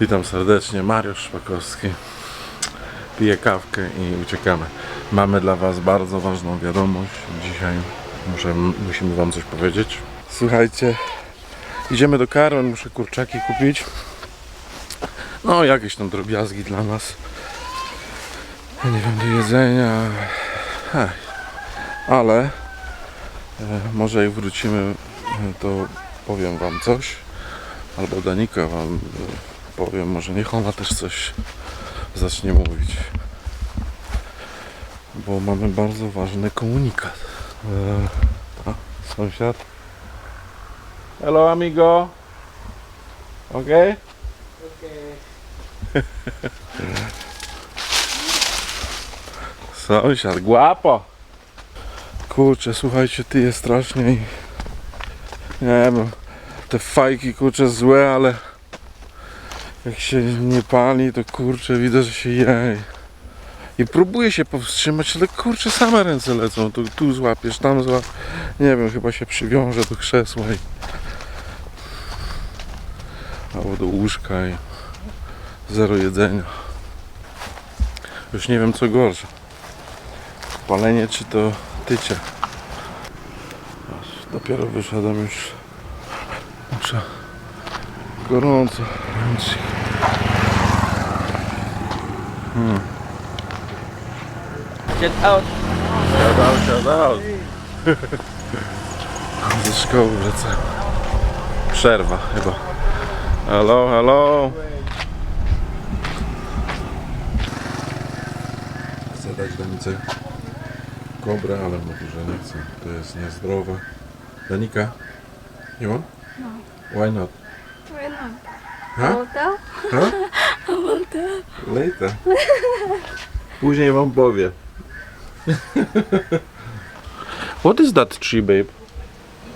Witam serdecznie, Mariusz Szpakowski. Piję kawkę i uciekamy. Mamy dla Was bardzo ważną wiadomość. Dzisiaj muszę, musimy Wam coś powiedzieć. Słuchajcie, idziemy do Karol, muszę kurczaki kupić. No, jakieś tam drobiazgi dla nas. Nie wiem, do jedzenia. Ech. Ale e, może jak wrócimy, to powiem Wam coś. Albo Danika Wam e, powiem, może niech ona też coś zacznie mówić. Bo mamy bardzo ważny komunikat. E, a, sąsiad. Hello amigo. Okay? Sąsiad, guapo. Kurczę, słuchajcie, ty jest strasznie. Nie wiem, te fajki kurczę złe, ale jak się nie pali, to kurczę widać, że się jej. I próbuję się powstrzymać, ale kurczę same ręce lecą. Tu, tu złapiesz, tam złap. Nie wiem, chyba się przywiążę do krzesła i... Albo do łóżka i zero jedzenia. Już nie wiem co gorsze. Palenie czy to tycie. Dopiero wyszedłem już. Muszę gorąco ręcznik. Get out. Siadał, siadał. Ze szkoły wracam. Przerwa chyba. Halo, halo. Chcę dać Danice kobrę, ale mówi, że nie chce. To jest niezdrowe. Danika? You want? No. Why not? Why not? Huh? will Huh? I. Later. Później wam powie. What is that tree, babe?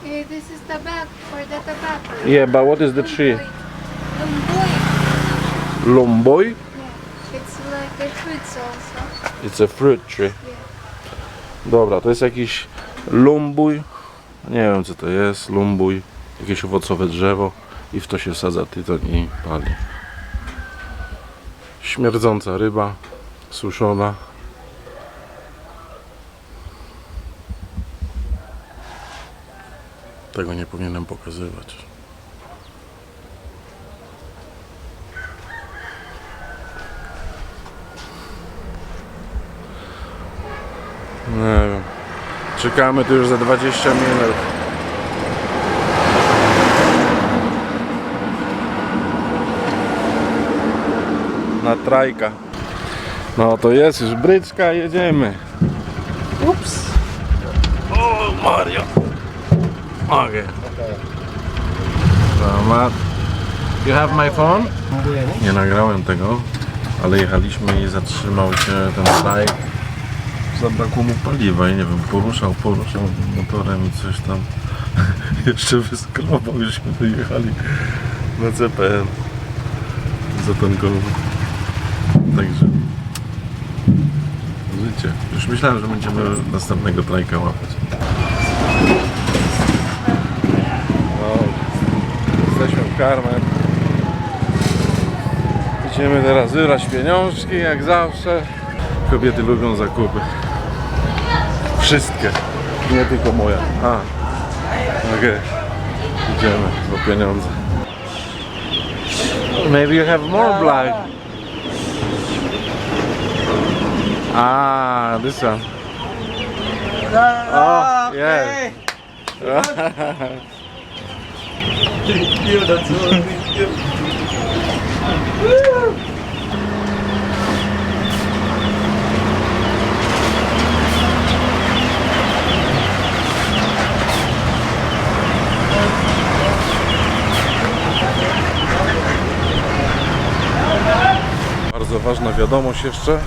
Okay, this is the bag for the tobacco. Yeah, but what is the tree? Lumboy. Lomboy? Yeah. It's like a fruits also. It's a fruit tree. Dobra, to jest jakiś lumbuj. Nie wiem co to jest, lumbuj. Jakieś owocowe drzewo i w to się wsadza tytoń i pali. Śmierdząca ryba, suszona. Tego nie powinienem pokazywać. Nie wiem. Czekamy tu już za 20 minut. Na trajka. No to jest już bryczka, jedziemy. Ups. O Mario. Okay. Dramat. You have my phone? Nie nagrałem tego, ale jechaliśmy i zatrzymał się ten trajk zabrakło mu paliwa i nie wiem, poruszał, poruszał motorem i coś tam jeszcze wyskrobał, żeśmy dojechali na CPN zatankował. Także życie. Już myślałem, że będziemy następnego trajka łapać. No, jesteśmy w Carmen. Idziemy teraz wybrać pieniążki, jak zawsze. Kobiety lubią zakupy. Wszystkie. Nie tylko moja. A. Okej. Idziemy po pieniądze. Maybe you have more black. Ah, this one. Oh, yes. Thank you, that's all. Thank you. Bardzo ważna wiadomość jeszcze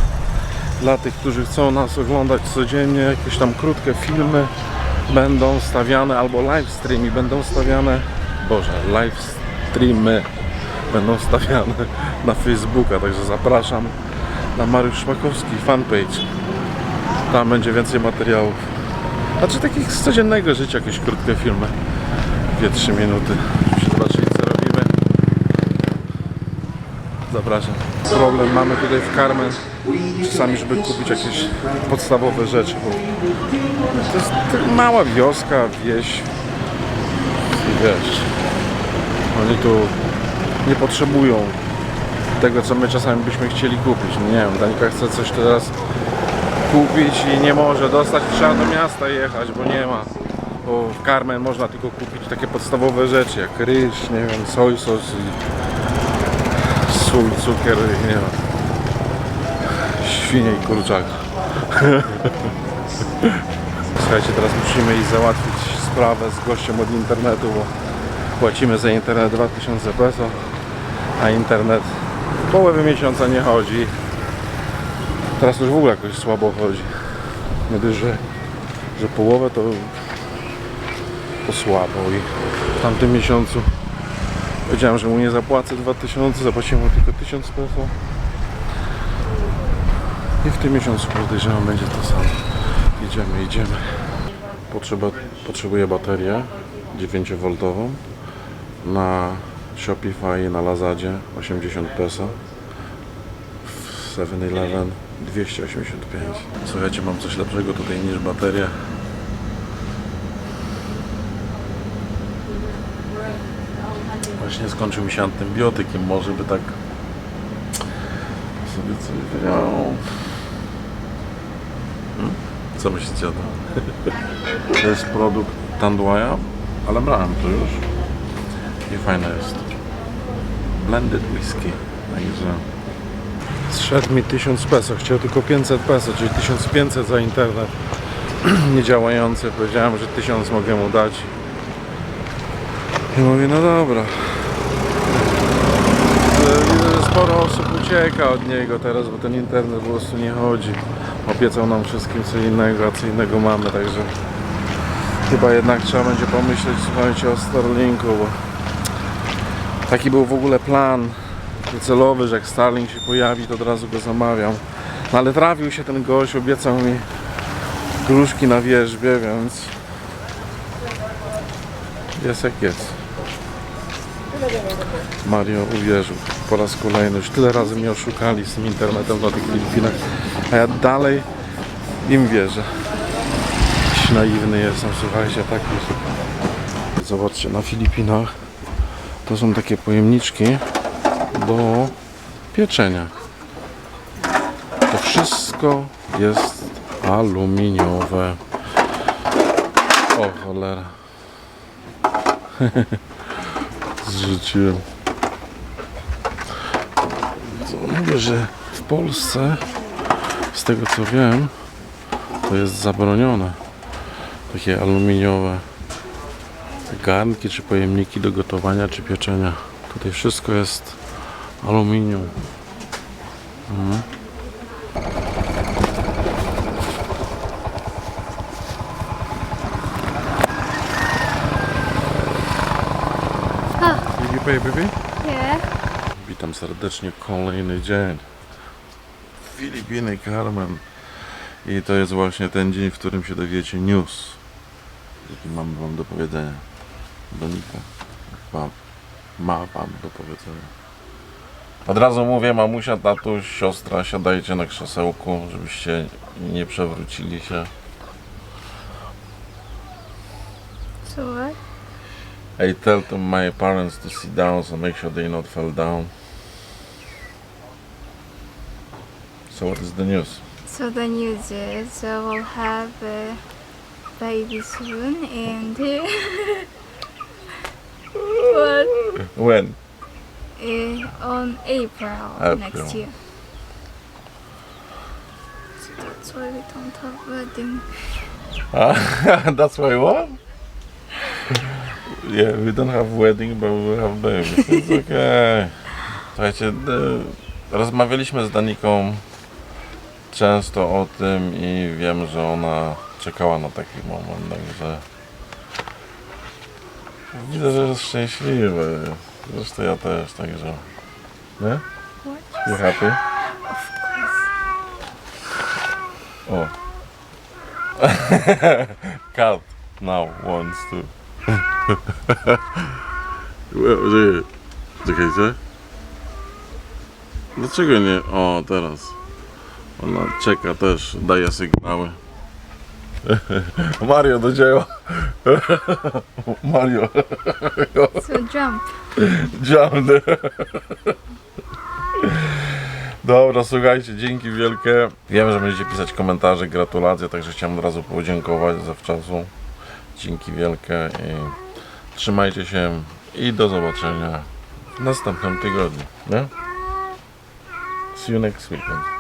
dla tych, którzy chcą nas oglądać codziennie, jakieś tam krótkie filmy będą stawiane albo live streamy będą stawiane. Boże, live streamy będą stawiane na Facebooka, także zapraszam na Mariusz Szpakowski fanpage. Tam będzie więcej materiałów. Znaczy takich z codziennego życia, jakieś krótkie filmy. 2-3 minuty. Zobaczyli co robimy. Zapraszam. Problem mamy tutaj w Carmen. Czasami, żeby kupić jakieś podstawowe rzeczy. Bo to jest tak mała wioska, wieś. I wiesz, oni tu nie potrzebują tego, co my czasami byśmy chcieli kupić. Nie wiem, Danika chce coś teraz kupić i nie może dostać, trzeba do miasta jechać, bo nie ma. Bo w Carmen można tylko kupić takie podstawowe rzeczy, jak ryż, nie wiem, soy sos i sól, cukier i nie wiem, świnie i kurczak. Słuchajcie, teraz musimy iść załatwić sprawę z gościem od internetu, bo płacimy za internet 2000 peso, a internet połowy miesiąca nie chodzi. Teraz już w ogóle jakoś słabo chodzi. Dość, że, że połowę to, to słabo i w tamtym miesiącu powiedziałem, że mu nie zapłacę 2000, zapłaciłem mu tylko 1000 peso. I w tym miesiącu podejrzewam będzie to samo. Idziemy, idziemy. Potrzeba, potrzebuję baterię 9V na Shopify na Lazadzie 80 peso. W 7-Eleven 285. Słuchajcie, mam coś lepszego tutaj niż bateria. Właśnie skończył mi się antybiotykiem, może by tak sobie coś wziął. Hmm? Co myślicie o tym? To jest produkt Tanduaja, ale brałem to już. I fajne jest. Blended whisky. Także zszedł mi 1000 peso. Chciał tylko 500 peso, czyli 1500 za internet niedziałający. Powiedziałem, że 1000 mogę mu dać. I mówię, no dobra. Sporo osób ucieka od niego teraz, bo ten internet po prostu nie chodzi. Obiecał nam wszystkim co innego, a co innego mamy, także chyba jednak trzeba będzie pomyśleć, słuchajcie, o Starlinku, bo taki był w ogóle plan docelowy, że jak Starlink się pojawi, to od razu go zamawiam. No ale trafił się ten gość, obiecał mi gruszki na wierzbie, więc jest jak jest. Mario uwierzył po raz kolejny. Już tyle razy mnie oszukali z tym internetem na tych Filipinach, a ja dalej im wierzę. Jakiś naiwny jestem, słuchajcie, taki. Zobaczcie, na Filipinach to są takie pojemniczki do pieczenia. To wszystko jest aluminiowe. O cholera. Zrzuciłem. Co mówię, że w Polsce, z tego co wiem, to jest zabronione. Takie aluminiowe garnki czy pojemniki do gotowania czy pieczenia. Tutaj wszystko jest aluminium. Mhm. Baby? Witam serdecznie kolejny dzień. Filipiny, Carmen. I to jest właśnie ten dzień, w którym się dowiecie news. Jaki mam wam do powiedzenia. Donika. Wam. Ma wam do powiedzenia. Od razu mówię, mamusia, tatuś, siostra, siadajcie na krzesełku, żebyście nie przewrócili się. What? I tell to my parents to sit down, so make sure they not fall down. So what is the news? So the news is uh, we'll have a baby soon and what? When? Uh, on April, April. next year. So that's why we don't have wedding. That's why what? Yeah, we don't have wedding, but we have baby. It's okay. Słuchajcie, e, rozmawialiśmy z Daniką często o tym i wiem, że ona czekała na taki moment, także widzę, że jest szczęśliwy. Zresztą ja też, także. Nie? You happy? Of course. O. Cat now wants to. Czekajcie. Dlaczego nie? O, teraz. Ona czeka też, daje sygnały. Mario do dzieła. Mario. So jump. Działny. Dobra, słuchajcie, dzięki wielkie. Wiem, że będziecie pisać komentarze, gratulacje, także chciałem od razu podziękować zawczasu. Dzięki wielkie i trzymajcie się i do zobaczenia w następnym tygodniu. Nie? See you next weekend.